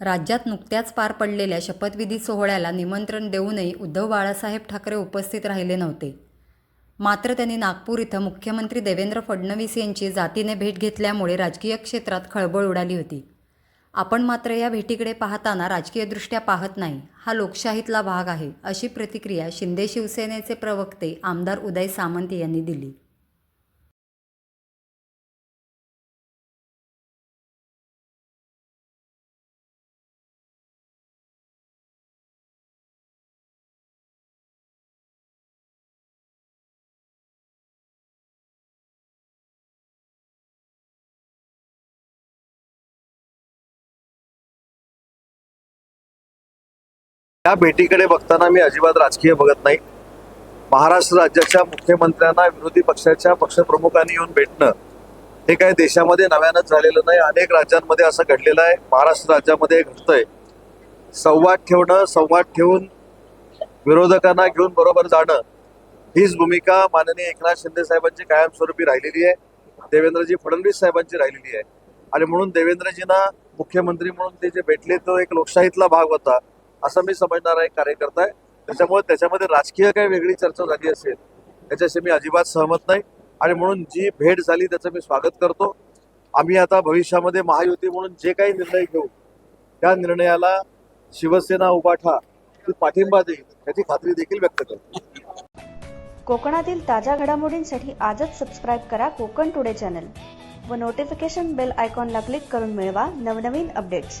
राज्यात नुकत्याच पार पडलेल्या शपथविधी सोहळ्याला निमंत्रण देऊनही उद्धव बाळासाहेब ठाकरे उपस्थित राहिले नव्हते. मात्र त्यांनी नागपूर इथं मुख्यमंत्री देवेंद्र फडणवीस यांची जातीने भेट घेतल्यामुळे राजकीय क्षेत्रात खळबळ उडाली होती. आपण मात्र या भेटीकडे पाहताना राजकीयदृष्ट्या पाहत नाही हा लोकशाहीतला भाग आहे अशी प्रतिक्रिया शिंदे शिवसेनेचे प्रवक्ते आमदार उदय सामंत यांनी दिली. या भेटीकडे बघताना मी अजिबात राजकीय बघत नाही. महाराष्ट्र राज्याच्या मुख्यमंत्र्यांना विरोधी पक्षाच्या पक्षप्रमुखांनी येऊन भेटणं हे काय देशामध्ये नव्यानंच झालेलं नाही. अनेक राज्यांमध्ये असं घडलेलं आहे. महाराष्ट्र राज्यामध्ये घडतंय. संवाद ठेवणं संवाद ठेवून विरोधकांना घेऊन बरोबर जाणं हीच भूमिका माननीय एकनाथ शिंदे साहेबांची कायमस्वरूपी राहिलेली आहे. देवेंद्रजी फडणवीस साहेबांची राहिलेली आहे. आणि म्हणून देवेंद्रजींना मुख्यमंत्री म्हणून ते जे भेटले तो एक लोकशाहीतला भाग होता. असं मी समजणारा एक कार्यकर्ता आहे. त्याच्यामुळे त्याच्यामध्ये राजकीय काही वेगळी चर्चा झाली असेल त्याच्याशी मी अजिबात सहमत नाही. आणि म्हणून जी भेट झाली त्याचं मी स्वागत करतो. आम्ही आता भविष्यामध्ये महायुती म्हणून जे काही निर्णय घेऊ त्या निर्णयाला शिवसेना उभाठा पाठिंबा देईल याची खात्री देखील व्यक्त करतो. कोकणातील ताज्या घडामोडींसाठी आजच सबस्क्राईब करा कोकण टुडे चॅनल व नोटिफिकेशन बेल आयकॉनला क्लिक करून मिळवा नवनवीन अपडेट्स